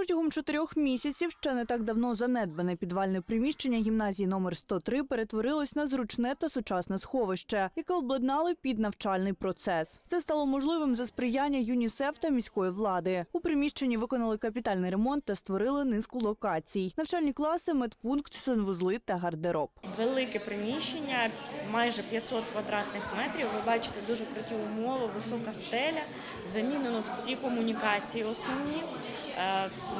Протягом чотирьох місяців ще не так давно занедбане підвальне приміщення гімназії номер 103 перетворилось на зручне та сучасне сховище, яке обладнали під навчальний процес. Це стало можливим за сприяння ЮНІСЕФ та міської влади. У приміщенні виконали капітальний ремонт та створили низку локацій: навчальні класи, медпункт, санвузли та гардероб. Велике приміщення, майже 500 квадратних метрів. Ви бачите дуже круті умови, висока стеля, замінено всі комунікації основні,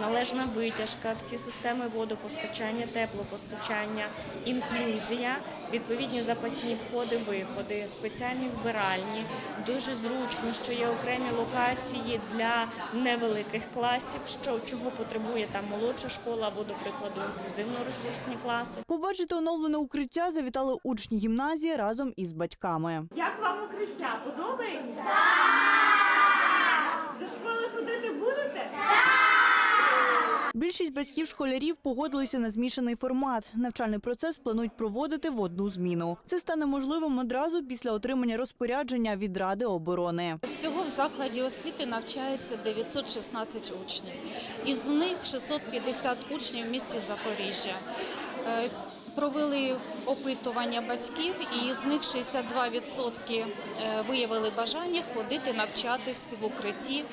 належна витяжка, всі системи водопостачання, теплопостачання, інклюзія, відповідні запасні входи, виходи, спеціальні вбиральні. Дуже зручно, що є окремі локації для невеликих класів, що чого потребує там молодша школа або, до прикладу, інклюзивно-ресурсні класи. Побачити оновлене укриття завітали учні гімназії разом із батьками. Як вам укриття? Подобається? Так! До школи ходити будете? Більшість батьків школярів погодилися на змішаний формат. Навчальний процес планують проводити в одну зміну. Це стане можливим одразу після отримання розпорядження від Ради оборони. Всього в закладі освіти навчається 916 учнів. Із них 650 учнів в місті Запоріжжя. Е, Провели опитування батьків, і з них 62% е, виявили бажання ходити навчатись в укритті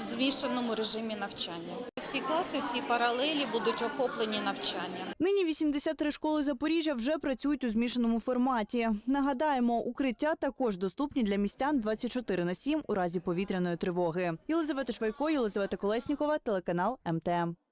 в змішаному режимі навчання. Всі класи, всі паралелі будуть охоплені навчанням. Нині 83 школи Запоріжжя вже працюють у змішаному форматі. Нагадаємо, укриття також доступні для містян 24 на 7 у разі повітряної тривоги. Єлизавета Швайко, Єлизавета Колеснікова, телеканал МТМ.